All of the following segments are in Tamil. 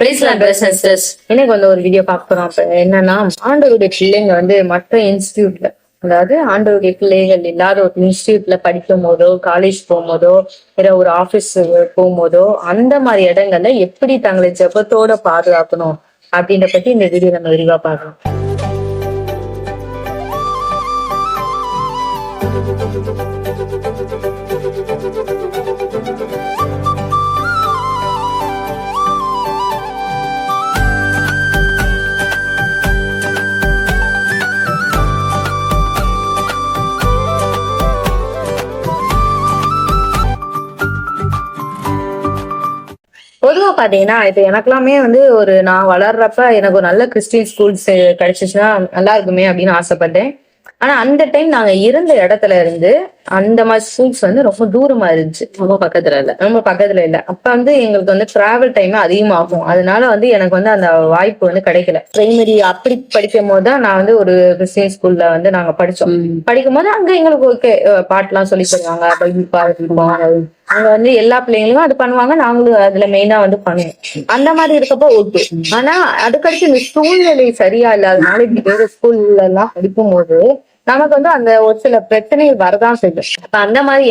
எனக்கு வந்து ஒரு வீடியோ பார்க்க போறோம் அப்ப என்னன்னா ஆண்டவருடைய பிள்ளைங்க வந்து மற்ற இன்ஸ்டியூட்ல அதாவது ஆண்டவருடைய பிள்ளைகள் இல்லாத ஒரு இன்ஸ்டியூட்ல படிக்கும் போதோ காலேஜ் போகும்போதோ இல்லை ஒரு ஆபீஸ் போகும்போதோ அந்த மாதிரி இடங்கள்ல எப்படி தங்களை ஜெபத்தோட பாதுகாக்கணும் அப்படின்ற பத்தி இந்த வீடியோ நம்ம விரிவா பார்க்கலாம் பொதுவா பாத்தீங்கன்னா இப்ப எனக்கெல்லாமே வந்து ஒரு நான் வளர்றப்ப எனக்கு ஒரு நல்ல கிறிஸ்டியன் ஸ்கூல்ஸ் கிடைச்சிச்சுன்னா நல்லா இருக்குமே அப்படின்னு ஆசைப்பட்டேன். ஆனா அந்த டைம் நாங்க இருந்த இடத்துல இருந்து அந்த மாதிரி ஸ்கூல்ஸ் வந்து ரொம்ப தூரமா இருந்துச்சு. ரொம்ப பக்கத்துல இல்ல. ரொம்ப பக்கத்துல இல்ல. அப்ப வந்து எங்களுக்கு வந்து டிராவல் டைம் அதிகமாகும். அதனால வந்து எனக்கு வந்து அந்த வாய்ப்பு வந்து கிடைக்கல. பிரைமரி அப்படி படிக்கும் போது தான் நான் வந்து ஒரு கிறிஸ்டியன் ஸ்கூல்ல வந்து நாங்க படிச்சோம். படிக்கும் போது அங்க எங்களுக்கு ஓகே பாட்டுலாம் சொல்லி தருவாங்க. பைபிள் அங்க வந்து எல்லா பிள்ளைங்களும் அது பண்ணுவாங்க. நாங்களும் அதுல மெயினா வந்து பண்ணுவோம். அந்த மாதிரி இருக்கப்போ ஓகே. ஆனா அதுக்கடுத்து இந்த சூழ்நிலை சரியா இல்லாதனால இப்படி வேற ஸ்கூல்ல எல்லாம் படிக்கும் போது நமக்கு வந்து அந்த ஒரு சில பிரச்சனைகள் வரதான் செய்யும் அப்ப அந்த மாதிரி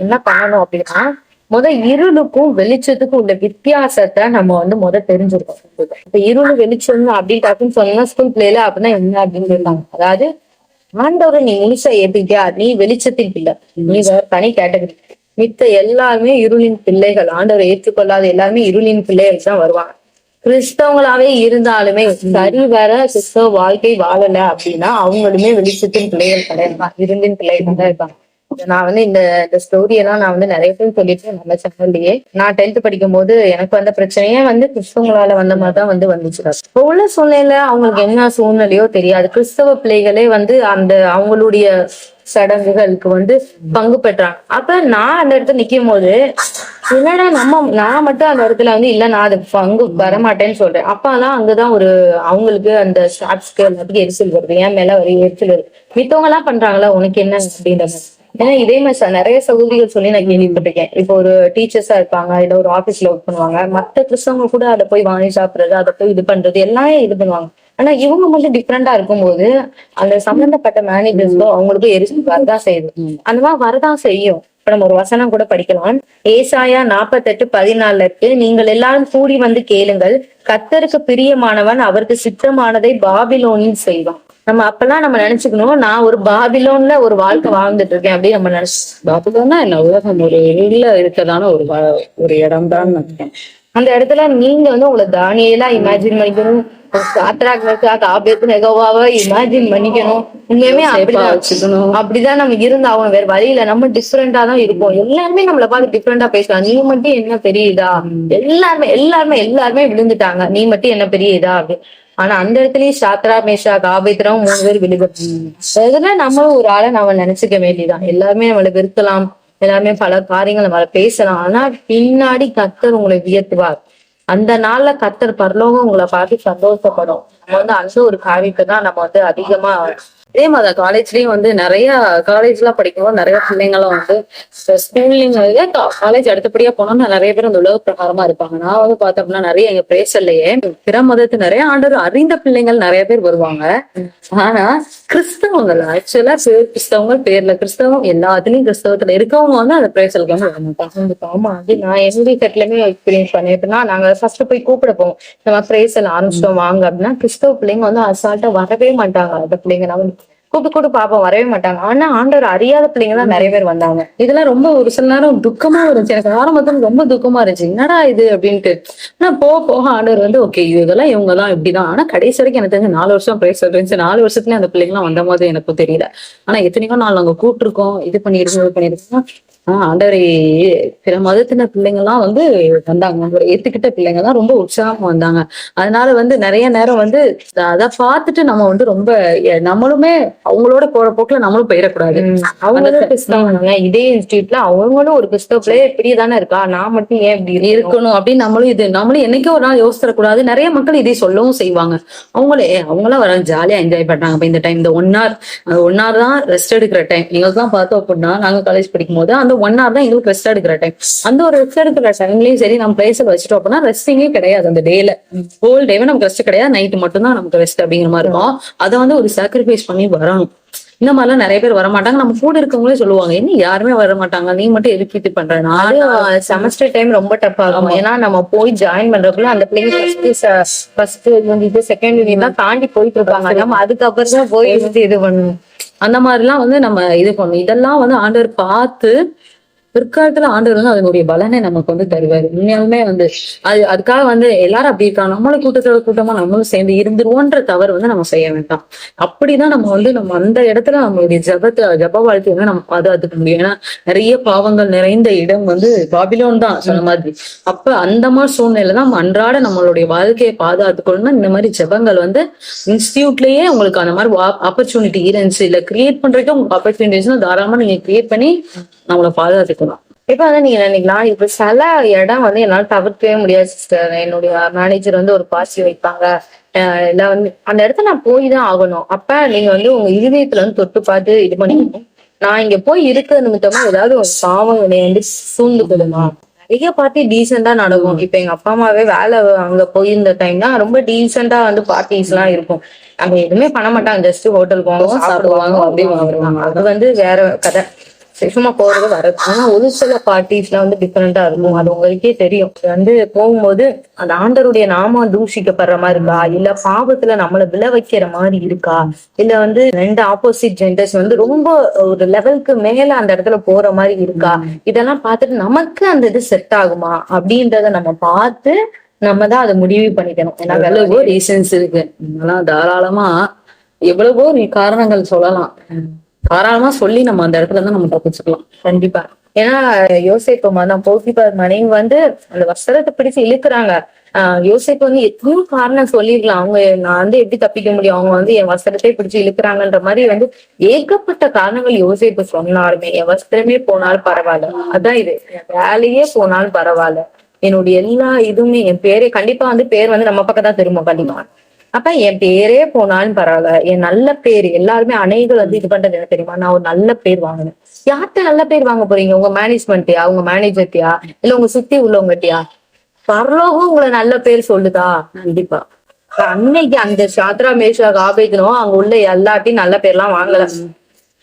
என்ன பண்ணணும் அப்படின்னா முத இருளுக்கும் வெளிச்சத்துக்கும் உள்ள வித்தியாசத்தை நம்ம வந்து முத தெரிஞ்சிருக்கோம் இப்ப இருள் வெளிச்சம் அப்படின்னு டக்குன்னு சொன்னா ஸ்கூல் பிள்ளைல அப்படின்னா என்ன அப்படின்னு கேட்டாங்க அதாவது ஆண்டவரை நீ முழுசா ஏத்துக்கியா நீ வெளிச்சத்தின் பிள்ளை நீ வேற தனி கேட்டகரி மித்த எல்லாருமே இருளின் பிள்ளைகள். ஆண்டவர் ஏற்றுக்கொள்ளாத எல்லாருமே இருளின் பிள்ளைகள் தான் வருவாங்க. கிறிஸ்தவங்களாவே இருந்தாலுமே சரி வர கிறிஸ்தவ வாழ்க்கை வாழல அப்படின்னா அவங்களுமே வெளிச்சத்தின் பிள்ளைகள் கிடையாது இருந்தின் பிள்ளைகள் தான் இருப்பாங்க. நான் வந்து இந்த இந்த ஸ்டோரியெல்லாம் நான் வந்து நிறைய பேர் சொல்லிட்டு நம்ம சேனல்லையே. நான் டென்த் படிக்கும் போது எனக்கு வந்த பிரச்சனையே வந்து கிறிஸ்தவங்களால வந்த மாதிரி தான் வந்து வந்துச்சு. இப்போ உள்ள சூழ்நிலையில அவங்களுக்கு என்ன சூழ்நிலையோ தெரியாது. கிறிஸ்தவ பிள்ளைகளே வந்து அந்த அவங்களுடைய சடங்குகளுக்கு வந்து பங்கு பெற்றாங்க. அப்ப நான் அந்த இடத்துல நிக்கும் போது என்னடா நம்ம நான் மட்டும் அந்த இடத்துல வந்து இல்ல நான் அது பங்கு வரமாட்டேன்னு சொல்றேன். அப்பதான் அங்கதான் ஒரு அவங்களுக்கு அந்த ஷார்ட்ஸ்க்கு எல்லாத்துக்கும் எரிச்சல் வருது. என் மேல ஒரு எரிச்சல் வருது. மித்தவங்க எல்லாம் பண்றாங்களா? உனக்கு என்ன அப்படின்ற மாதிரி. ஏன்னா இதே மாதிரி நிறைய சகோதரிகள் சொல்லி நான் கேள்விப்பட்டிருக்கேன். இப்போ ஒரு டீச்சர்ஸா இருப்பாங்க இல்ல ஒரு ஆபீஸ்ல ஒர்க் பண்ணுவாங்க. மத்த கிறிஸ்தவங்க கூட அதை போய் வாங்கி சாப்பிடுறது அதை போய் இது பண்றது எல்லாமே இது பண்ணுவாங்க. ஆனா இவங்க மட்டும் டிஃப்ரெண்டா இருக்கும்போது அந்த சம்பந்தப்பட்ட மேனேஜர்ஸ்க்கோ அவங்களுக்கும் எரிச்சல் வரதான் செய்யுது. அந்த மாதிரி வரதான் செய்யும். இப்ப நம்ம ஒரு வசனம் கூட படிக்கலாம். ஏசாயா நாற்பத்தெட்டு பதினாலுல இருக்கு. நீங்கள் எல்லாரும் கூடி வந்து கேளுங்கள். கத்தருக்கு பிரியமானவன் அவருக்கு சித்தமானதை பாபிலோனில் செய்வான். நம்ம அப்பெல்லாம் நம்ம நினைச்சுக்கணும் நான் ஒரு பாபிலோன்ல ஒரு வாழ்க்கை வாழ்ந்துட்டு இருக்கேன் அப்படின்னு நம்ம நினைச்சு பாபுலன்னா என்ன? உலகம் ஒரு இருள இருக்கதான ஒரு ஒரு இடம் தான் அந்த இடத்துல நீங்க வந்து உங்களை தானியெல்லாம் இமேஜின் பண்ணிக்கணும். சாத்ராக் ஆபேத்து நெகோவாவை இமேஜின் பண்ணிக்கணும் உண்மையுமே அப்படிதான் வச்சுக்கணும். அப்படிதான் நம்ம இருந்தாகணும் வேற வழியில நம்ம டிஃப்ரெண்டா தான் இருப்போம். எல்லாருமே நம்மள பார்த்து டிஃப்ரெண்டா பேசலாம். நீ மட்டும் என்ன பெரிய இதா? எல்லாருமே எல்லாருமே எல்லாருமே விழுந்துட்டாங்க. நீ மட்டும் என்ன பெரிய இதா? அப்படி. ஆனா அந்த இடத்துலயும் சாத்ரா மேஷா காபேத்திரம் மூணு பேர் விழுகும். அதுல நம்மளும் ஒரு ஆளை நம்ம நினைச்சுக்க வேண்டியதான் எல்லாருமே நம்மளை வெறுக்கலாம். எல்லாருமே பல காரியங்கள் நம்மள பேசலாம். ஆனா பின்னாடி கத்தர் உங்களை வியத்துவார் அந்த நாள்ல கத்தர் பரலோகம் உங்களை பார்த்து சந்தோஷப்படும். நம்ம வந்து அந்த ஒரு காரியத்தை தான் நம்ம வந்து அதிகமா அதே மாதிரி காலேஜ்லயும் வந்து நிறைய காலேஜ் எல்லாம் படிக்கும்போது நிறைய பிள்ளைங்களும் வந்து ஸ்கூல்லிங் காலேஜ் அடுத்தபடியா போனோம்னா நிறைய பேர் அந்த உலக பிரகாரமா இருப்பாங்க. நான் வந்து பார்த்தோம்னா நிறைய எங்க பிரேசல்லையே பிற மதத்து நிறைய ஆண்டவர் அறிந்த பிள்ளைங்கள் நிறைய பேர் வருவாங்க. ஆனா கிறிஸ்தவங்கள் ஆக்சுவலா பேர் கிறிஸ்தவங்க பேர்ல கிறிஸ்தவம் எல்லாத்துலயும் கிறிஸ்தவத்துல இருக்கவங்க வந்து அந்த பிரேசலுக்கு வந்து வர மாட்டாங்க. ஆமா அது நான் எங்க செட்லயுமே எக்ஸ்பீரியன்ஸ் பண்ணிருப்பேன்னா நாங்க ஃபர்ஸ்ட் போய் கூப்பிட போவோம். நம்ம பிரேசல் ஆரம்பிச்சிட்டோம் வாங்க அப்படின்னா கிறிஸ்தவ பிள்ளைங்க வந்து அசால்ட்டா வரவே மாட்டாங்க. அந்த பிள்ளைங்க கூப்பிட்டு கூப்பிட்டு பாப்போம் வரவே மாட்டாங்க. ஆனா ஆண்டவர் அறியாத பிள்ளைங்க தான் நிறைய பேர் வந்தாங்க. இதெல்லாம் ரொம்ப ஒரு சில நேரம் துக்கமா இருந்துச்சு. எனக்கு ஆரம்பத்துல ரொம்ப துக்கமா இருந்துச்சு. என்னடா இது அப்படின்ட்டு. ஆனா போக போக ஆண்டவர் வந்து ஓகே இதெல்லாம் இவங்க தான் இப்படிதான். ஆனா கடைசி வரைக்கும் எனக்கு தெரிஞ்சு நாலு வருஷம் பிரேஸ் இருந்துச்சு. நாலு வருஷத்துல அந்த பிள்ளைங்களாம் வந்த மாதிரி எனக்கும் தெரியல. ஆனா எத்தனையோ நாள் நாங்க கூப்பிட்டுருக்கோம். இது பண்ணிருக்கோம் இது பண்ணிருக்கோம் ஆஹ் ஆண்டவரை பிற மதத்தின பிள்ளைங்க எல்லாம் வந்து வந்தாங்க. அவரை ஏத்துக்கிட்ட பிள்ளைங்க தான் ரொம்ப உற்சாகமா வந்தாங்க. அதனால வந்து நிறைய நேரம் வந்து அதை பார்த்துட்டு நம்ம வந்து ரொம்ப நம்மளுமே அவங்களோட போற போக்குல நம்மளும் போயிடக்கூடாது. அவங்களும் கிறிஸ்தவங்க இதே இன்ஸ்டியூட்ல அவங்களும் ஒரு கிறிஸ்தவ இப்படி தானே இருக்கா? நான் மட்டும் ஏன் இப்படி இருக்கணும்? அப்படின்னு நம்மளும் இது நம்மளும் என்னைக்கோ ஒரு நாள் யோசிச்சிடக்கூடாது. நிறைய மக்கள் இதை சொல்லவும் செய்வாங்க. அவங்களே அவங்களாம் வர ஜாலியா என்ஜாய் பண்றாங்க. இப்ப இந்த டைம் இந்த ஒன் ஹவர் ஒன் ஹவர் தான் ரெஸ்ட் எடுக்கிற டைம் எங்களுக்கு தான் பார்த்தோம் அப்படின்னா நாங்க காலேஜ் படிக்கும் போது அந்த ஒன் ஹவர் தான் எங்களுக்கு ரெஸ்ட் எடுக்கிற டைம் அந்த ஒரு ரெஸ்ட் எடுக்கிற டைம்லயும் சரி நம்ம பிளேஸ்ல வச்சுட்டோம் அப்படின்னா ரெஸ்டிங்கே கிடையாது அந்த டேல ஹோல் டேவே நமக்கு ரெஸ்ட் கிடையாது நைட்டு மட்டும் தான் நமக்கு ரெஸ்ட் அப்படிங்கிற மாதிரி இருக்கும். அதை வந்து ஒரு சாக்ரிஃபைஸ் பண்ணி வரணும். இந்த மாதிரிலாம் நிறைய பேர் வர மாட்டாங்க நம்ம கூட இருக்கவங்களே சொல்லுவாங்க என்ன யாருமே வர மாட்டாங்க நீ மட்டும் எதுக்கு பண்ற? நான் செமஸ்டர் டைம் ரொம்ப டஃபா இருக்கும் ஏன்னா நம்ம போய் ஜாயின் பண்றதுக்குள்ள அந்த பிள்ளைங்க ஃபர்ஸ்ட் இது செகண்ட் யூனிட் தான் தாண்டி போயிட்டு இருப்பாங்க. நம்ம அதுக்கப்புறம் தான் போய் இது பண்ணணும். அந்த மாதிரிலாம் வந்து நம்ம இது பண்ணணும். இதெல்லாம் வந்து ஆண்டவர் பார்த்து பிற்காலத்துல ஆண்டவர் வந்து அதனுடைய பலனை நமக்கு வந்து தருவாரு. உண்மையாலுமே வந்து அது அதுக்காக வந்து எல்லாரும் அப்படி இருக்காங்க. நம்மளும் கூட்டத்தோட கூட்டமா நம்மளும் சேர்ந்து இருந்துருவோன்ற தவறு வந்து நம்ம செய்ய வேண்டாம். அப்படிதான் நம்ம வந்து நம்ம அந்த இடத்துல நம்மளுடைய ஜபத்துல ஜப வாழ்க்கை வந்து நம்ம பாதுகாத்துக்க முடியும். ஏன்னா நிறைய பாவங்கள் நிறைந்த இடம் வந்து பாபிலோன் தான் சொன்ன மாதிரி. அப்ப அந்த மாதிரி சூழ்நிலை தான் அன்றாட நம்மளுடைய வாழ்க்கையை பாதுகாத்துக்கணும்னா இந்த மாதிரி ஜபங்கள் வந்து இன்ஸ்டியூட்லயே உங்களுக்கு அந்த மாதிரி ஆப்பர்ச்சுனிட்டி இருந்துச்சு. இல்ல கிரியேட் பண்றதுக்கு உங்களுக்கு ஆப்பர்ச்சுனிட்டிஸ் தாராளமா நீங்க கிரியேட் பண்ணி நம்மளை பாதுகாத்துக்கலாம் இப்ப வந்து நீங்க நினைக்கலாம் இப்ப சில இடம் வந்து என்னால தவிர்க்கவே முடியாது சிஸ்டர் என்னுடைய மேனேஜர் வந்து ஒரு பாசி வைப்பாங்க. அஹ் இல்ல வந்து அந்த இடத்துல நான் போய் தான் ஆகணும். அப்ப நீங்க வந்து உங்க இருதயத்துல வந்து தொட்டு பார்த்து இது பண்ணிக்கணும். நான் இங்க போய் இருக்கிற நிமித்தமா ஏதாவது ஒரு பாவம் என்னை வந்து சூழ்ந்து கொள்ளுமா? நிறைய பார்ட்டி டீசெண்டா நடக்கும். இப்ப எங்க அப்பா அம்மாவே வேலை அங்க போயிருந்த டைம்னா ரொம்ப டீசெண்டா வந்து பார்ட்டிஸ் எல்லாம் இருக்கும். அங்க எதுவுமே பண்ண மாட்டாங்க. ஜஸ்ட் ஹோட்டல் போவாங்க சாப்பிடுவாங்க அப்படியே அது வந்து வேற கதை. சும்மா போறது வர்றது. ஆனா ஒரு சில பார்ட்டிஸ்ல வந்து டிஃபரெண்டா இருக்கும். அது உங்களுக்கே தெரியும். வந்து போகும்போது அந்த ஆண்டருடைய நாம தூஷிக்கப்படுற மாதிரி இருக்கா? இல்ல பாவத்துல நம்மள விழ வைக்கிற மாதிரி இருக்கா? இல்ல வந்து ரெண்டு ஆப்போசிட் ஜெண்டர்ஸ் வந்து ரொம்ப ஒரு லெவலுக்கு மேல அந்த இடத்துல போற மாதிரி இருக்கா? இதெல்லாம் பார்த்துட்டு நமக்கு அந்த இது செட் ஆகுமா? அப்படின்றத நம்ம பார்த்து நம்ம தான் அதை முடிவு பண்ணிக்கணும். ஏன்னா எவ்வளவோ ரீசன்ஸ் இருக்கு. தாராளமா எவ்வளவோ நீ காரணங்கள் சொல்லலாம். தாராளமா சொல்லி நம்ம அந்த இடத்துல இருந்து நம்ம தப்பிச்சுக்கலாம். கண்டிப்பா. ஏன்னா யோசிப்பு தான் போசிப்பார் மனைவி வந்து அந்த வஸ்திரத்தை பிடிச்சு இழுக்குறாங்க. ஆஹ் யோசிப்பு வந்து எத்தனையோ காரணம் சொல்லிருக்கலாம் அவங்க நான் வந்து எப்படி தப்பிக்க முடியும்? அவங்க வந்து என் வஸ்திரத்தை பிடிச்சு இழுக்குறாங்கன்ற மாதிரி வந்து ஏகப்பட்ட காரணங்கள் யோசிப்பு சொன்னாலுமே என் வஸ்திரமே போனாலும் பரவாயில்ல. அதான் இது. வேலையே போனாலும் பரவாயில்ல. என்னுடைய எல்லா இதுவுமே என் பேரே கண்டிப்பா வந்து பேர் வந்து நம்ம பக்கம் தான் திரும்ப கண்டிப்பா. அப்ப என் பேரே போனாலும் பரவாயில்ல. என் நல்ல பேர் எல்லாருமே அனைகள் வந்து இது பண்றது என்ன தெரியுமா? நான் ஒரு நல்ல பேர் வாங்கினேன். யார்கிட்ட நல்ல பேர் வாங்க போறீங்க? உங்க மேனேஜ்மெண்ட்யா உங்க மேனேஜர்ட்டியா இல்ல உங்க சுத்தி உள்ளவங்கட்டியா பரலோகம் உங்களை நல்ல பேர் சொல்லுதா? கண்டிப்பா. அன்னைக்கு அந்த சாத்ரா மேஷா காபேதனும் அங்க உள்ள எல்லாத்தையும் நல்ல பேர்லாம் வாங்கல.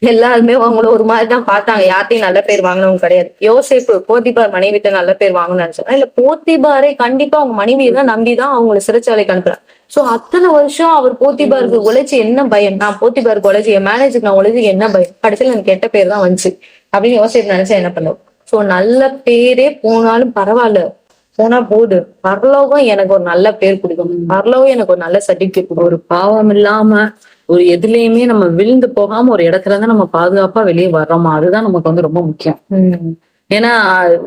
எல்லாருமே அவங்கள ஒரு மாதிரி தான் பார்த்தாங்க. யார்ட்டையும் நல்ல பேர் வாங்கினவங்க கிடையாது. யோசேப்பு போத்திபார் மனைவிட்ட நல்ல பேர் வாங்கணும்னு நினைச்சாங்க இல்ல போத்திபாரே கண்டிப்பா அவங்க மனைவியை தான் நம்பிதான் அவங்கள சிறைச்சாலைக்கு அனுப்புறாங்க சோ அத்தனை வருஷம் அவர் போத்திபாருக்கு உழைச்சி என்ன பயம்? நான் போத்திபாருக்கு உழைச்சி என் மேனேஜருக்கு நான் உழைச்சி என்ன பயம்? கடைசியில் எனக்கு கெட்ட பேர் தான் வந்துச்சு. அப்படின்னு யோசிச்சு நினைச்சா என்ன பண்ணுவோம் சோ நல்ல பேரே போனாலும் பரவாயில்ல. போனா போது. பரலோகம் எனக்கு ஒரு நல்ல பேர் கொடுக்கும். பரலோகம் எனக்கு ஒரு நல்ல சர்டிபிகேட் கொடுக்கும். ஒரு பாவம் இல்லாம ஒரு எதுலயுமே நம்ம விழுந்து போகாம ஒரு இடத்துல இருந்து நம்ம பாதுகாப்பா வெளியே வர்றோமா? அதுதான் நமக்கு வந்து ரொம்ப முக்கியம். உம் ஏன்னா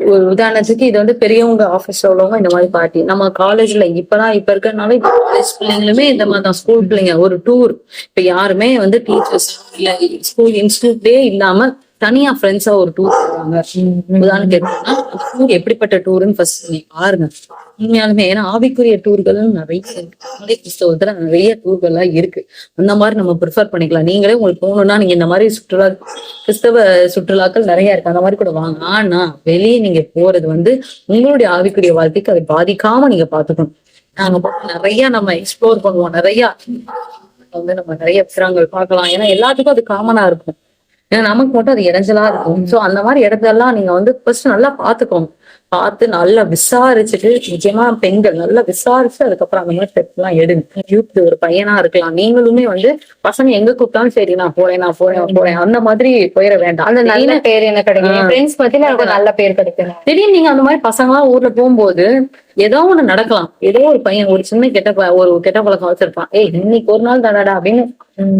ஒரு உதாரணத்துக்கு இது வந்து பெரியவங்க ஆபீஸ்ல உள்ளவங்க இந்த மாதிரி பார்ட்டி நம்ம காலேஜ்ல இப்பதான் இப்ப இருக்கறனால இப்ப காலேஜ் பிள்ளைங்களுமே இந்த மாதிரி தான். ஸ்கூல் பிள்ளைங்க ஒரு டூர் இப்ப யாருமே வந்து டீச்சர்ஸ் இல்ல ஸ்கூல் இன்ஸ்டியூட்டே இல்லாம தனியா ஃப்ரெண்ட்ஸா ஒரு டூர் போறாங்க. உதாரணத்துக்கு எடுத்தோம்னா டூர் எப்படிப்பட்ட டூருன்னு ஃபர்ஸ்ட் நீங்க பாருங்க. உண்மையாலுமே ஏன்னா ஆவிக்குரிய டூர்கள் நிறைய இருக்கு. அதே கிறிஸ்தவத்துல நிறைய டூர்கள்லாம் இருக்கு. அந்த மாதிரி நம்ம ப்ரிஃபர் பண்ணிக்கலாம். நீங்களே உங்களுக்கு போகணும்னா நீங்க இந்த மாதிரி சுற்றுலா கிறிஸ்தவ சுற்றுலாக்கள் நிறைய இருக்கு. அந்த மாதிரி கூட வாங்க. ஆனா வெளியே நீங்க போறது வந்து உங்களுடைய ஆவிக்குரிய வாழ்க்கைக்கு அதை பாதிக்காம நீங்க பாத்துக்கணும் நாங்க நிறைய நம்ம எக்ஸ்ப்ளோர் பண்ணுவோம். நிறைய வந்து நம்ம நிறைய சிரங்கள் பார்க்கலாம். ஏன்னா எல்லாத்துக்கும் அது காமனா இருக்கும். ஏன்னா நமக்கு மட்டும் அது இடைஞ்சலா இருக்கும். சோ அந்த மாதிரி இடத்தெல்லாம் நீங்க வந்து ஃபர்ஸ்ட் நல்லா பாத்துக்கோங்க பார்த்து நல்லா விசாரிச்சுட்டு நிச்சயமா பெண்கள் நல்லா விசாரிச்சு அதுக்கப்புறம் அந்த மாதிரி ஸ்டெப் எல்லாம் எடுங்க. யூத் ஒரு பையனா இருக்கலாம். நீங்களுமே வந்து பசங்க எங்க கூப்பிட்டாலும் சரி நான் போறேன் நான் போறேன் போறேன். அந்த மாதிரி போயிட வேண்டாம். அந்த நல்ல பேர் என்ன கிடைக்கும் ஃப்ரெண்ட்ஸ் ஒரு நல்ல பேர் கிடைக்கும் திடீர்னு நீங்க அந்த மாதிரி பசங்களா ஊர்ல போகும்போது ஏதோ ஒண்ணு நடக்கலாம். ஏதோ ஒரு பையன் ஒரு சின்ன கெட்ட ஒரு கெட்ட பழக்கம் வச்சிருப்பான். ஏய் இன்னைக்கு ஒரு நாள் தானடா அப்படின்னு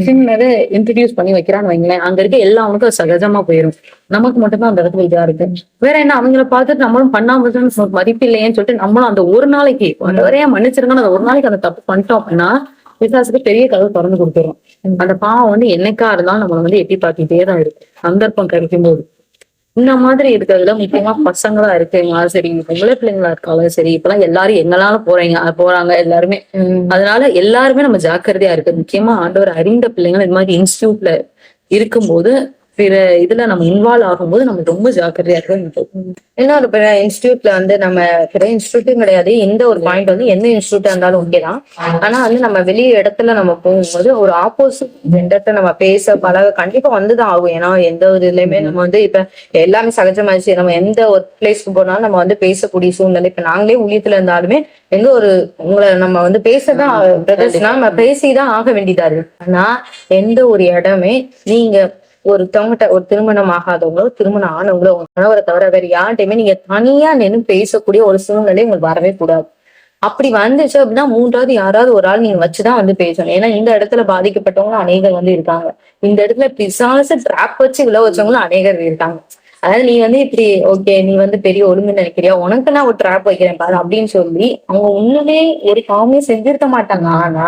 சின்னது இன்ட்ரடியூஸ் பண்ணி வைக்கிறான்னு வைங்களேன். அங்க இருக்க எல்லாவனுக்கும் சகஜமா போயிடும் நமக்கு மட்டும்தான் அந்த இடத்துல இதா இருக்கு. வேற என்ன அவங்கள பார்த்துட்டு நம்மளும் பண்ணாம மதிப்பு இல்லையேன்னு சொல்லிட்டு நம்மளும் அந்த ஒரு நாளைக்கு வரையா மன்னிச்சிருங்கன்னு அந்த ஒரு நாளைக்கு அந்த தப்பு பண்ணிட்டோம் அப்படின்னா விசாசுக்கு பெரிய கதவு திறந்து கொடுத்துரும். அந்த பாவம் வந்து என்னைக்கா இருந்தாலும் நம்மள வந்து எட்டி பார்த்துட்டே தான் இருக்கு. சந்தர்ப்பம் கிடைக்கும் போது இந்த மாதிரி இருக்கிறதுல முக்கியமா பசங்களா இருக்கீங்களா சரி பொம்பளை பிள்ளைங்களா இருக்காலும் சரி இப்பெல்லாம் எல்லாரும் எங்கனாலும் போறீங்க போறாங்க எல்லாருமே. அதனால எல்லாருமே நம்ம ஜாக்கிரதையா இருக்கு. முக்கியமா ஆண்டவர் அறிந்த பிள்ளைங்க இந்த மாதிரி இன்ஸ்டியூட்ல இருக்கும்போது பிற இதுல நம்ம இன்வால்வ் ஆகும்போது நம்ம ரொம்ப ஜாக்கிரதையா இருக்கணும். இன்னொரு பிற இன்ஸ்டியூட்ல வந்து நம்ம பிற இன்ஸ்டியூட்டும் கிடையாது. எந்த ஒரு பாயிண்ட் வந்து எந்த இன்ஸ்டியூட்டா இருந்தாலும் ஓகே தான். ஆனா வந்து நம்ம வெளிய இடத்துல நம்ம போகும்போது ஒரு ஆப்போசிட் ஜெண்டர்ட்ட நம்ம பேச பழக கண்டிப்பா வந்துதான் ஆகும். ஏன்னா எந்த ஒரு இதுலயுமே நம்ம வந்து இப்ப எல்லாமே சகஜமாச்சு நம்ம எந்த ஒரு பிளேஸ்க்கு போனாலும் நம்ம வந்து பேசக்கூடிய சூழ்நிலை இப்ப நாங்களே ஊழியத்துல இருந்தாலுமே எங்க ஒரு உங்களை நம்ம வந்து பேசதான் பிரதர்ஸ்னா நம்ம பேசிதான் ஆக வேண்டியதா இருக்கு. ஆனா எந்த ஒரு இடமே நீங்க ஒருத்தவங்ககிட்ட ஒரு திருமணம் ஆகாதவங்களோ திருமணம் ஆனவங்களோ உங்க கணவரை தவிர வேற யார்கிட்டயுமே நீங்க தனியா நின்று பேசக்கூடிய ஒரு சூழ்நிலை உங்களுக்கு வரவே கூடாது. அப்படி வந்துச்சு அப்படின்னா மூன்றாவது யாராவது ஒரு ஆள் நீங்க வச்சுதான் வந்து பேசணும். ஏன்னா இந்த இடத்துல பாதிக்கப்பட்டவங்க அநேகர் வந்து இருக்காங்க. இந்த இடத்துல பிசாசு ட்ராப் வச்சு விழ வச்சவங்களும் அநேகர் இருக்காங்க. அதாவது நீ வந்து இப்படி ஓகே நீ வந்து பெரிய ஒழுங்கு நினைக்கிறியா? உனக்கு நான் ஒரு ட்ராப் வைக்கிறேன் பாரு அப்படின்னு சொல்லி அவங்க ஒண்ணுமே ஒரு பாவமே செஞ்சிருக்க மாட்டாங்க. ஆனா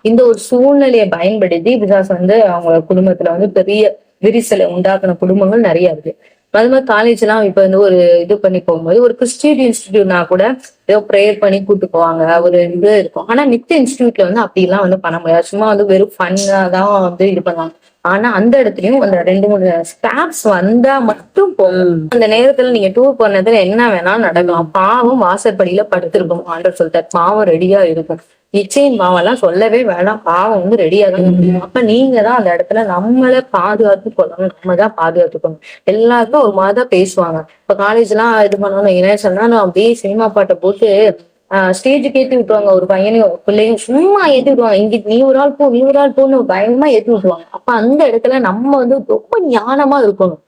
இந்த ஒரு சூழ்நிலையை பயன்படுத்தி பிசாஸ் வந்து அவங்க குடும்பத்துல வந்து பெரிய விரிசலை உண்டாக்குன குடும்பங்கள் நிறைய இருக்கு. அது மாதிரி காலேஜ் எல்லாம் இப்ப வந்து ஒரு இது பண்ணி போகும்போது ஒரு கிறிஸ்டியன் இன்ஸ்டிடியூட்னா கூட ஏதோ ப்ரேயர் பண்ணி கூட்டு போவாங்க. ஒரு இது இருக்கும். ஆனா நித்த இன்ஸ்டிடியூட்ல வந்து அப்படி எல்லாம் வந்து பண்ண முடியாது. சும்மா வந்து வெறும் ஃபன்னா தான் வந்து இது பண்ணுவாங்க. ஆனா அந்த இடத்துலயும் அந்த ரெண்டு மூணு ஸ்டாப்ஸ் வந்தா மட்டும் போகும் அந்த நேரத்துல நீங்க டூர் போனதுல என்ன வேணாலும் நடக்கலாம் பாவம் வாசற்படியில படுத்திருக்கும். ஆண்டர் சொல்லிட்டார் பாவம் ரெடியா இருக்கும். நிச்சயம் மாவெல்லாம் சொல்லவே வேணாம். பாவம் வந்து ரெடியா தான் அப்ப நீங்க தான் அந்த இடத்துல நம்மள பாதுகாத்து கொள்ளணும். நம்ம தான் பாதுகாத்துக்கணும். எல்லாருக்கும் ஒரு மாதிரி தான் பேசுவாங்க. இப்ப காலேஜ் எல்லாம் இது பண்ணணும் என்ன சொன்னா நான் அப்படியே சினிமா பாட்டை போட்டு ஸ்டேஜுக்கு ஏத்தி விட்டுருவாங்க. ஒரு பையனையும் பிள்ளையும் சும்மா ஏத்தி விடுவாங்க இங்க நீ ஒரு ஆள் போ நீ ஒரு ஆள் போன்னு பயமா ஏற்றி விட்டுருவாங்க. அப்ப அந்த இடத்துல நம்ம வந்து ரொம்ப ஞானமா இருக்கணும்.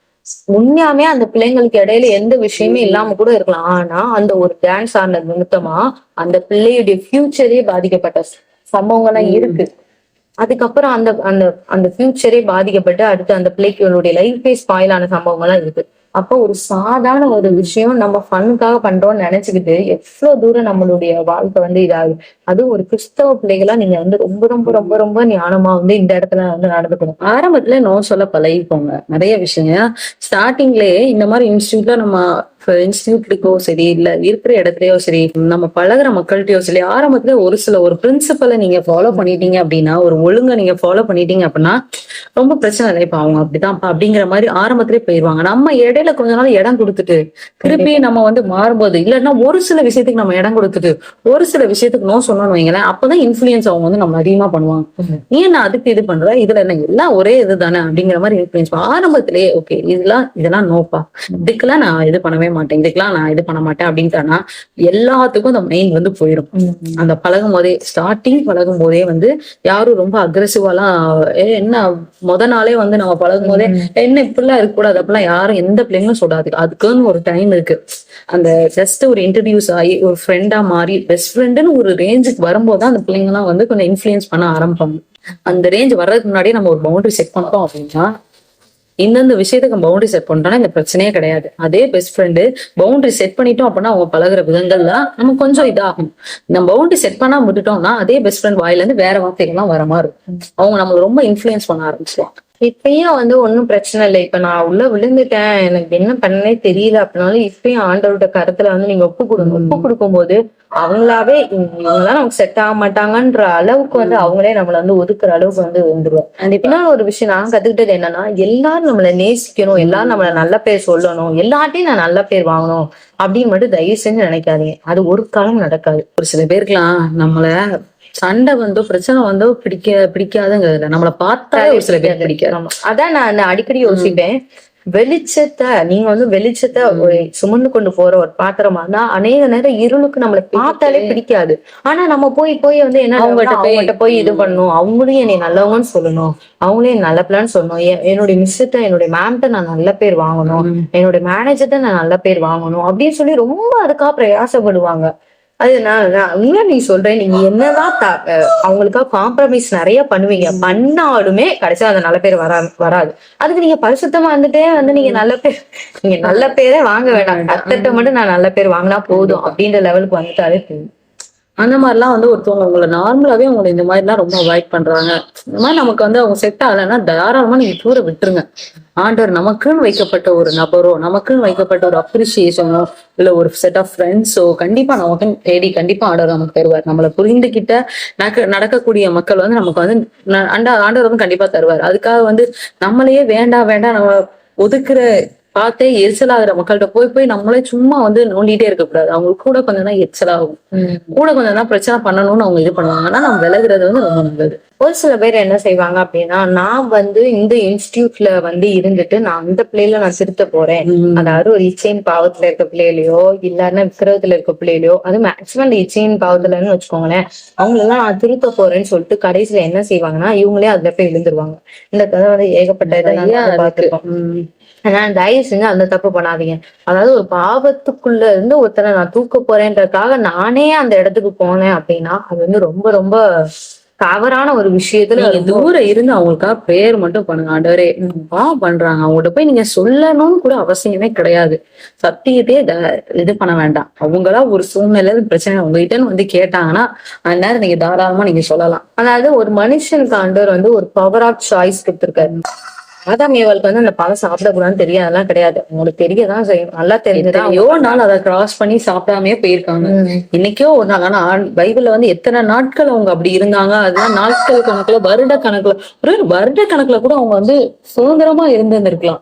உண்மையாமே அந்த பிள்ளைங்களுக்கு இடையில எந்த விஷயமே இல்லாம கூட இருக்கலாம். ஆனா அந்த ஒரு டான்ஸ் ஆனது நிமித்தமா அந்த பிள்ளையுடைய ஃபியூச்சரே பாதிக்கப்பட்ட சம்பவங்கள்லாம் இருக்கு. அதுக்கப்புறம் அந்த அந்த அந்த ஃபியூச்சரே பாதிக்கப்பட்டு அடுத்து அந்த பிள்ளைகளுடைய லைஃபே ஸ்பாயில் ஆன சம்பவங்கள்லாம் இருக்கு. அப்போ ஒரு சாதாரண ஒரு விஷயம் நம்ம ஃபன்னுக்காக பண்றோம்னு நினைச்சுக்கிட்டு எவ்வளவு தூரம் நம்மளுடைய வாழ்க்கை வந்து இதாகுது. அதுவும் ஒரு கிறிஸ்தவ பிள்ளைகளா நீங்க வந்து ரொம்ப ரொம்ப ரொம்ப ரொம்ப ஞானமா வந்து இந்த இடத்துல வந்து நடந்துக்கணும். ஆரம்பத்துல நோ சொல்ல பழகிப்போங்க நிறைய விஷயம் ஸ்டார்டிங்லயே இந்த மாதிரி இன்ஸ்டியூட்ல நம்ம இன்ஸ்டியூட்லக்கோ சரி இல்ல இருக்கிற இடத்துலயோ சரி நம்ம பழகுற மக்கள்கிட்டயோ சரி ஆரம்பத்துல ஒரு சில ஒரு பிரின்சிபலை நீங்க ஃபாலோ பண்ணிட்டீங்க அப்படின்னா ஒரு ஒழுங்கை நீங்க ஃபாலோ பண்ணிட்டீங்க அப்படின்னா ரொம்ப பிரச்சனை இல்லை. இப்ப அவங்க அப்படிதான் அப்படிங்கிற மாதிரி ஆரம்பத்திலே போயிருவாங்க. நம்ம இடையில கொஞ்ச நாள் இடம் கொடுத்துட்டு திருப்பி நம்ம வந்து மாறும்போது இல்லைன்னா ஒரு சில விஷயத்துக்கு நம்ம இடம் கொடுத்துட்டு ஒரு சில விஷயத்துக்கு நோ சொன்னோம்னு வைங்களேன் அப்பதான் இன்ஃபுளுயன்ஸ் அவங்க வந்து நம்ம அதிகமா பண்ணுவாங்க. நீ என்ன அதுக்கு இது பண்ற? இதுல என்ன எல்லாம் ஒரே இதுதானே அப்படிங்கிற மாதிரி இன்ஃபுளுயன்ஸ் ஆரம்பத்திலேயே ஓகே இதெல்லாம் இதெல்லாம் நோப்பா இதுக்கெல்லாம் நான் இது பண்ணவே மாட்டேன். இதுக்கெல்லாம் நான் இது பண்ண மாட்டேன் அப்படின்ட்டானா எல்லாத்துக்கும் அந்த மைண்ட் வந்து போயிடும் அந்த பழகும் போதே ஸ்டார்டிங் பழகும் போதே வந்து யாரும் ரொம்ப அக்ரெசிவாலாம் என்ன முத நாளே வந்து நம்ம பழகும் போதே என்ன இப்படிலாம் இருக்கக்கூடாது? அப்படிலாம் யாரும் எந்த பிள்ளைங்களும் சொல்லாது. அதுக்குன்னு ஒரு டைம் இருக்கு. அந்த ஜஸ்ட் ஒரு இன்ட்ரடியூஸ் ஆகி ஒரு ஃப்ரெண்டா மாறி பெஸ்ட் ஃப்ரெண்டுன்னு ஒரு ரேஞ்சுக்கு வரும்போது அந்த பிள்ளைங்கலாம் வந்து கொஞ்சம் இன்ஃபுளுயன்ஸ் பண்ண ஆரம்பிப்பாங்க. அந்த ரேஞ்ச் வர்றதுக்கு முன்னாடியே நம்ம ஒரு பவுண்டரி செட் பண்ணிட்டோம் அப்படின்னா இந்தந்த விஷயத்துக்கு பவுண்டரி செட் பண்ணிட்டோம்னா இந்த பிரச்சனையே கிடையாது. அதே பெஸ்ட் ஃப்ரெண்டு பவுண்டரி செட் பண்ணிட்டோம் அப்படின்னா அவங்க பழகுற விதங்கள்ல நம்ம கொஞ்சம் இதாகும். நம்ம பவுண்டரி செட் பண்ணா விட்டுட்டோம்னா அதே பெஸ்ட் ஃப்ரெண்ட் வாயில இருந்து வேற வார்த்தைகள்லாம் வர மாதிரி இருக்கும். அவங்க நம்மள ரொம்ப இன்ஃபுளுயன்ஸ் பண்ண ஆரம்பிச்சிருவாங்க. இப்பயும் வந்து ஒண்ணும் பிரச்சனை இல்லை. இப்ப நான் உள்ள விழுந்துட்டேன். எனக்கு என்ன பண்ணனே தெரியல அப்படின்னாலும் இப்பயும் ஆண்டவரோட கருத்துல வந்து நீங்க ஒப்பு கொடுங்க. ஒப்பு கொடுக்கும்போது அவங்களாவே இவங்கெல்லாம் நமக்கு செட் ஆக மாட்டாங்கன்ற அளவுக்கு வந்து அவங்களே நம்மள வந்து ஒதுக்குற அளவுக்கு வந்து வந்துருவோம் இன்னொரு ஒரு விஷயம் நான் கத்துக்கிட்டது என்னன்னா எல்லாரும் நம்மள நேசிக்கணும். எல்லாரும் நம்மள நல்ல பேர் சொல்லணும். எல்லார்ட்டையும் நான் நல்ல பேர் வாங்கணும் அப்படின்னு மட்டும் தயவு செஞ்சு நினைக்காதீங்க. அது ஒரு காலம் நடக்காது. ஒரு சில பேருக்குலாம் நம்மள சண்டை வந்தோ பிரச்சனை வந்தோ பிடிக்க பிடிக்காதுங்கிறதுல நம்மள பார்த்தாலே ஒரு சில பேர் பிடிக்காது. அதான் நான் அடிக்கடி யோசிப்பேன். வெளிச்சத்தை நீங்க வந்து வெளிச்சத்தை சுமந்து கொண்டு போற ஒரு பாத்திரமா இருந்தா அநேக நேரம் இருளுக்கு நம்மள பார்த்தாலே பிடிக்காது. ஆனா நம்ம போய் போய் வந்து என்ன அவங்ககிட்ட போய் இது பண்ணணும். அவங்களும் என்னை நல்லவங்கன்னு சொல்லணும். அவங்களையும் நல்ல பிளான் சொல்லணும். என்னுடைய மிஸ்ஸிட்ட என்னுடைய மேம்கிட்ட நான் நல்ல பேர் வாங்கணும். என்னுடைய மேனேஜர்கிட்ட நான் நல்ல பேர் வாங்கணும். அப்படின்னு சொல்லி ரொம்ப அதுக்காக பிரயாசப்படுவாங்க. அது நான் நான் உண்மையா நீ சொல்றேன். நீங்க என்னதான் த- அஹ் அவங்களுக்கா காம்ப்ரமைஸ் நிறைய பண்ணுவீங்க. பண்ணாலுமே கடைசியா அந்த நல்ல பேர் வரா வராது. அதுக்கு நீங்க பரிசுத்தமா வந்துட்டே வந்து நீங்க நல்ல பேர் நீங்க நல்ல பேரே வாங்க வேண்டாம் கத்தட்ட மட்டும் நான் நல்ல பேர் வாங்கினா போதும். அப்படின்ற லெவலுக்கு வந்துட்டாலே போதும். அந்த மாதிரிலாம் வந்து ஒருத்தவங்க உங்களை நார்மலாவே உங்களை இந்த மாதிரிலாம் ரொம்ப அவாய்ட் பண்றாங்க. இந்த மாதிரி நமக்கு வந்து அவங்க செட் ஆகலைன்னா தாராளமா நீங்க தூர விட்டுருங்க. ஆண்டவர் நமக்குன்னு வைக்கப்பட்ட ஒரு நபரோ நமக்குன்னு வைக்கப்பட்ட ஒரு அப்ரிசியேஷனோ இல்ல ஒரு செட் ஆஃப் ஃப்ரெண்ட்ஸோ கண்டிப்பா நமக்குன்னு தேடி கண்டிப்பா ஆண்டவர் நமக்கு தருவார். நம்மளை புரிந்துகிட்ட நடக்க நடக்கக்கூடிய மக்கள் வந்து நமக்கு வந்து ந- ஆண்டவர் வந்து கண்டிப்பா தருவார். அதுக்காக வந்து நம்மளையே வேண்டாம் வேண்டாம் நம்ம ஒதுக்குற பார்த்தே எரிச்சலாகிற மக்கள்கிட்ட போய் போய் நம்மளே சும்மா வந்து நோண்டிட்டே இருக்க கூடாது. அவங்களுக்கு கூட கொஞ்சம் தான் எரிச்சலாகும் கூட கொஞ்சம் தான் பிரச்சனை பண்ணணும்னு அவங்க இது பண்ணுவாங்க. ஆனா நம்ம விலகுறது வந்து ரொம்ப நல்லது. ஒரு சில பேர் என்ன செய்வாங்க அப்படின்னா நான் வந்து இந்த இன்ஸ்டிடியூட்ல வந்து இருந்துட்டு நான் அந்த பிள்ளைல நான் திருத்த போறேன். அதாவது ஒரு இச்சையின் பாவத்துல இருக்க பிள்ளைகளையோ இல்லன்னா விக்கிரகத்துல இருக்க பிள்ளைகளையோ அது மேக்சிமம் இந்த இச்சையின் பாவத்துலன்னு வச்சுக்கோங்களேன். அவங்களெல்லாம் நான் திருத்த போறேன்னு சொல்லிட்டு கடைசியில என்ன செய்வாங்கன்னா இவங்களே அதுல போய் விழுந்துருவாங்க. இந்த கதை வந்து ஏகப்பட்ட இதை. பார்த்திருக்கோம். அதனால தயவு செஞ்சு அந்த தப்பு பண்ணாதீங்க. அதாவது ஒரு பாவத்துக்குள்ள இருந்து ஒருத்தரை நான் தூக்க போறேன்றதுக்காக நானே அந்த இடத்துக்கு போனேன் அப்படின்னா அது வந்து ரொம்ப ரொம்ப தவறான ஒரு விஷயத்துல தூரம் இருந்து அவங்களுக்காக ப்ரேயர் மட்டும் பண்ணுங்க ஆண்டவரே பாவம் பண்றாங்க. அவங்கள்ட்ட போய் நீங்க சொல்லணும்னு கூட அவசியமே கிடையாது. சத்தியத்தையே இது பண்ண வேண்டாம். அவங்களா ஒரு சூழ்நிலையில பிரச்சனை உங்ககிட்டன்னு வந்து கேட்டாங்கன்னா அந்த நேரம் நீங்க தாராளமா நீங்க சொல்லலாம். அதாவது ஒரு மனுஷனுக்கு ஆண்டவர் வந்து ஒரு பவர் ஆஃப் சாய்ஸ் கொடுத்திருக்காரு. ஆதாம் ஏவாளுக்கு வந்து அந்த பழம் சாப்பிடக்கூடாதுன்னு தெரியாதெல்லாம் கிடையாது. உங்களுக்கு தெரியதான் செய்யும். நல்லா தெரிஞ்சுதான் நாள் அதை கிராஸ் பண்ணி சாப்பிடாமயே போயிருக்காங்க. இன்னைக்கோ ஒரு நாள். ஆனா பைபிள்ல வந்து எத்தனை நாட்கள் அவங்க அப்படி இருந்தாங்க? அதெல்லாம் நாட்கள் கணக்குல வருட கணக்குல. ஒரு வருட கணக்குல கூட அவங்க வந்து சுதந்திரமா இருந்திருந்திருக்கலாம்.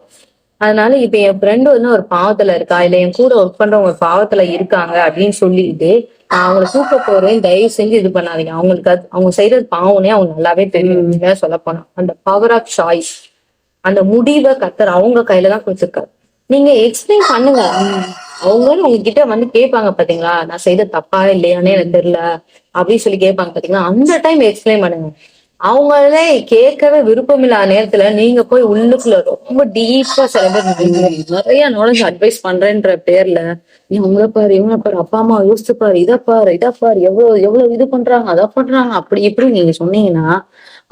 அதனால இப்ப என் ஃப்ரெண்டு வந்து ஒரு பாவத்துல இருக்கா? இல்ல என் கூட ஒர்க் பண்றவங்க பாவத்துல இருக்காங்க அப்படின்னு சொல்லிட்டு நான் அவங்களை தூக்க போறேன். தயவு செஞ்சு இது பண்ணாதீங்க. அவங்களுக்கு அவங்க செய்யறது பாவம்னே அவங்க நல்லாவே தெரியும். சொல்ல போனா. அந்த பவர் ஆஃப் சாய்ஸ் அந்த முடிவை கத்தர் அவங்க கையில தான் கொடுத்துருக்காரு. நீங்க எக்ஸ்பிளைன் பண்ணுங்க. அவங்க உங்ககிட்ட வந்து கேட்பாங்க பாத்தீங்களா? நான் செய்த தப்பா இல்லையானே எனக்கு தெரியல. அப்படின்னு சொல்லி கேட்பாங்க பாத்தீங்களா? அந்த டைம் எக்ஸ்பிளைன் பண்ணுங்க. அவங்களே கேட்கவே விருப்பம் இல்லாத நேரத்துல நீங்க போய் உள்ளுக்குள்ள ரொம்ப டீப்பா சில பேர் நிறைய நாலேஜ் அட்வைஸ் பண்றேன்ற பேர்ல நீ உங்களை பாரு இவங்க பாரு அப்பா அம்மா யோசிச்சு பாரு இதை பாரு இதை பாரு எவ்வளவு எவ்வளவு இது பண்றாங்க அதை பண்றாங்க. அப்படி இப்படி நீங்க சொன்னீங்கன்னா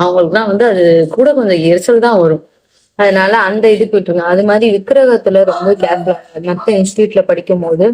அவங்களுக்கு தான் வந்து அது கூட கொஞ்சம் எரிச்சல் தான் வரும். அதனால அந்த இதுக்கு விட்டுருங்க அது மாதிரி விக்கிரகத்துல ரொம்ப கேப் மத்த இன்ஸ்டியூட்ல படிக்கும் போது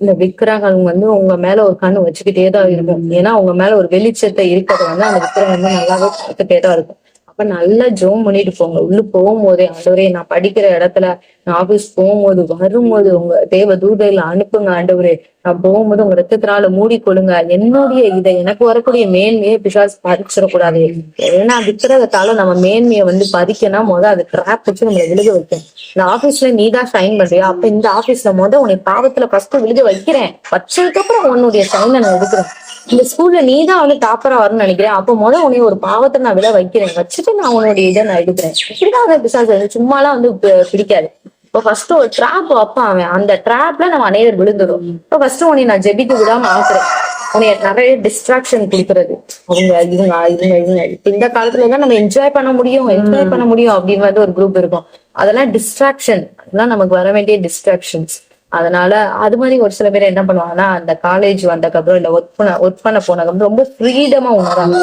இந்த விக்கிரகம் வந்து உங்க மேல ஒரு கண்ணு வச்சுக்கிட்டே தான் இருக்கும். ஏன்னா உங்க மேல ஒரு வெளிச்சத்தை இருக்கிறத வந்து அந்த விக்கிரகம் வந்து நல்லாவே பார்த்துட்டே தான் இருக்கும். அப்ப நல்லா ஜோம் பண்ணிட்டு போங்க. உள்ள போகும்போதே ஆண்டவரே நான் படிக்கிற இடத்துல ஆபீஸ் போகும்போது வரும்போது உங்க தேவ தூதையில அனுப்புங்க ஆண்டவரே. நான் போகும்போது உங்க ரத்தத்தினால மூடிக்கொள்ளுங்க. என்னுடைய இதை எனக்கு வரக்கூடிய மேன்மையை பிசாஸ் பறிச்சிடக்கூடாது ஏன்னா விக்கிரகத்தால நம்ம மேன்மையை வந்து பறிக்கனா முத அது ட்ராப் வச்சு நம்மளை விழுக வைக்கும். இந்த ஆபீஸ்ல நீ தான் சைன் பண்றியா? அப்ப இந்த ஆபீஸ்ல முத உன்னை பாவத்துல ஃபர்ஸ்ட் விழுக வைக்கிறேன். வச்சதுக்கு அப்புறம் உன்னுடைய சைனை நான் எடுக்கிறேன். இந்த ஸ்கூல்ல நீ தான் வந்து டாப்பரா வரணும்னு நினைக்கிறேன் அப்போ முத உன்னை ஒரு பாவத்தை நான் விட வைக்கிறேன். வச்சுட்டு நான் உன்னுடைய இதை நான் எடுக்கிறேன். இப்படிதான் அந்த பிசாசு வந்து சும்மாலாம் வந்து பிடிக்காது. இப்போ ஃபர்ஸ்ட் ஒரு ட்ராப் வைப்பான் அவன். அந்த ட்ராப்ல நம்ம அநேகர் விழுந்துடும் இப்போ ஃபர்ஸ்ட் உன்னை நான் ஜெபிக்க விடாம ஆக்குறேன். உன்னைய நிறைய டிஸ்ட்ராக்ஷன் கொடுக்கறது. அவங்க இதுங்க இதுங்க இதுங்க இந்த காலத்துல தான் நம்ம என்ஜாய் பண்ண முடியும்? என்ஜாய் பண்ண முடியும் அப்படின்னு வந்து ஒரு குரூப் இருக்கும். அதெல்லாம் டிஸ்ட்ராக்ஷன் அதெல்லாம் நமக்கு வர வேண்டிய டிஸ்ட்ராக்ஷன்ஸ் அதனால அது மாதிரி ஒரு சில பேர் என்ன பண்ணுவாங்கன்னா அந்த காலேஜ் வந்தக்கப்புறம் இல்ல ஒர்க் பண்ண ஒர்க் பண்ண போனதுக்கப்புறம் ரொம்ப ஃப்ரீடமா உணராங்க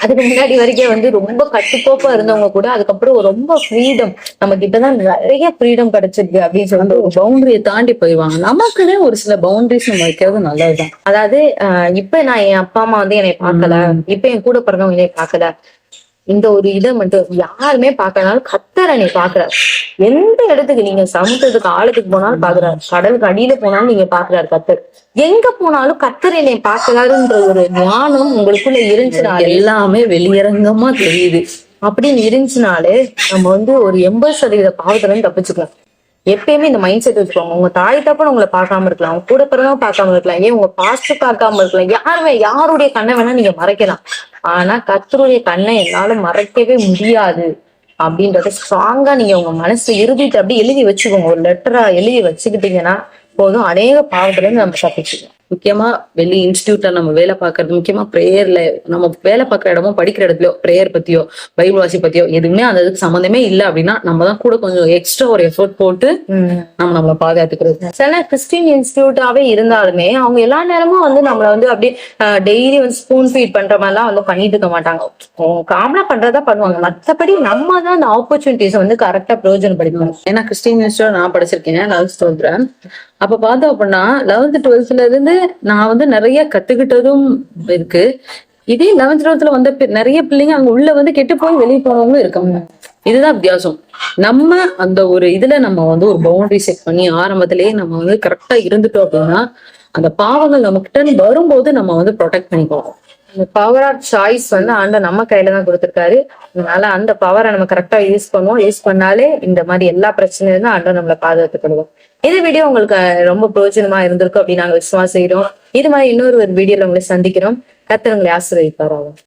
அதுக்கு முன்னாடி வரைக்கும் வந்து ரொம்ப கட்டுக்கோப்பா இருந்தவங்க கூட அதுக்கப்புறம் ரொம்ப ஃப்ரீடம் நம்ம கிட்டதான் நிறைய ஃப்ரீடம் கிடைச்சிருக்கு அப்படின்னு சொல்லிட்டு ஒரு பவுண்டரியை தாண்டி போயிடுவாங்க. நமக்குன்னே ஒரு சில பவுண்டரிஸ் நம்ம வைக்கிறது நல்லதுதான். அதாவது ஆஹ் இப்ப நான் என் அப்பா அம்மா வந்து என்னை பார்க்கல. இப்ப என் கூட பிறந்தவங்க என்னை பார்க்கல. இந்த ஒரு இதை மட்டும் யாருமே பார்க்கறனாலும் கத்தர் என்னை பாக்குறாரு எந்த இடத்துக்கு நீங்க சமுத்திரத்துக்கு ஆழத்துக்கு போனாலும் பாக்குறாரு கடலுக்கு அடியில போனாலும் நீங்க பாக்குறாரு கத்தர். எங்க போனாலும் கத்தர் என்னை பார்க்கறாருன்ற ஒரு ஞானம் உங்களுக்குள்ள இருந்துச்சுனாலே எல்லாமே வெளியரங்கமா தெரியுது. அப்படின்னு இருந்துச்சுனாலே நம்ம வந்து ஒரு எண்பது சதவீத பாவத்துல தப்பிச்சுக்கலாம். எப்பயுமே இந்த மைண்ட் செட் வச்சுக்கோங்க. உங்க தாய் தப்பன் உங்களை பார்க்காம இருக்கலாம். உங்க கூட பிறந்தவங்க பார்க்காம இருக்கலாம். ஏன் உங்க பாஸ்ட் பார்க்காம இருக்கலாம். யாருமே யாருடைய கண்ணை வேணா நீங்க மறைக்கலாம். ஆனா கத்தருடைய கண்ணை என்னால மறைக்கவே முடியாது. அப்படின்றத ஸ்ட்ராங்கா நீங்க உங்க மனசு இறுதிட்டு அப்படியே எழுதி வச்சுக்கோங்க. ஒரு லெட்டரா எழுதி வச்சுக்கிட்டீங்கன்னா போதும். அநேக பாவத்துல இருந்து நம்ம தப்பிச்சுக்கலாம். முக்கியமா வெளி இன்ஸ்டியூட்ல நம்ம வேலை பார்க்கறது முக்கியமா ப்ரேயர்ல நம்ம வேலை பார்க்குற இடமோ படிக்கிற இடத்துலயோ ப்ரேயர் பத்தியோ பைபிள் வாசி பத்தியோ எதுவுமே அந்த இதுக்கு சம்மந்தமே இல்லை அப்படின்னா நம்ம தான் கூட கொஞ்சம் எக்ஸ்ட்ரா ஒரு எஃபோர்ட் போட்டு நம்ம நம்மளை பாதுகாத்துக்கிறது. சில கிறிஸ்டின் இன்ஸ்டியூட்டாவே இருந்தாலுமே அவங்க எல்லா நேரமும் வந்து நம்மள வந்து அப்படியே டெய்லி வந்து ஸ்பூன் ஃபீட் பண்ற மாதிரிலாம் வந்து பண்ணிட்டு இருக்க மாட்டாங்க. காமனா பண்றதா பண்ணுவாங்க. மத்தபடி நம்ம தான் அந்த ஆப்பர்ச்சுனிட்டிஸ் வந்து கரெக்டா பிரயோஜனப்படுத்தணும் ஏன்னா கிறிஸ்டின் இன்ஸ்டியூட் நான் படிச்சிருக்கேன் லெவன்த் டுவெல்த்ல அப்ப பார்த்தோம் அப்படின்னா லெவன்த் டுவெல்த்ல இருந்து நான் வந்து நிறைய கத்துக்கிட்டதும் இருக்கு. இதே லெவன்த் டுவெல்த்ல வந்த நிறைய பிள்ளைங்க அங்க உள்ள வந்து கெட்டு போய் வெளியே போனவங்களும் இருக்காங்க. இதுதான் வித்தியாசம். நம்ம அந்த ஒரு இதுல நம்ம வந்து ஒரு பவுண்டரி செட் பண்ணி ஆரம்பத்திலேயே நம்ம வந்து கரெக்டா இருந்துட்டோம் அப்படின்னா அந்த பாவங்கள் நம்ம கிட்ட வரும்போது நம்ம வந்து ப்ரொடெக்ட் பண்ணிக்குவோம். இந்த பவர் ஆஃப் சாய்ஸ் வந்து ஆண்ட நம்ம கையில தான் கொடுத்துருக்காரு. அதனால அந்த பவரை நம்ம கரெக்டா யூஸ் பண்ணுவோம். யூஸ் பண்ணாலே இந்த மாதிரி எல்லா பிரச்சனையும் இருந்து ஆண்டவர் நம்மளை பாதுகாத்துக்கிடுவோம் இந்த வீடியோ உங்களுக்கு ரொம்ப பிரோஜனமா இருந்திருக்கும் அப்படின்னு நாங்க விசுவாசம் செய்யறோம் இது மாதிரி இன்னொரு ஒரு வீடியோல உங்களை சந்திக்கிறோம். கர்த்தர் ஆசிரியப்பாராவும்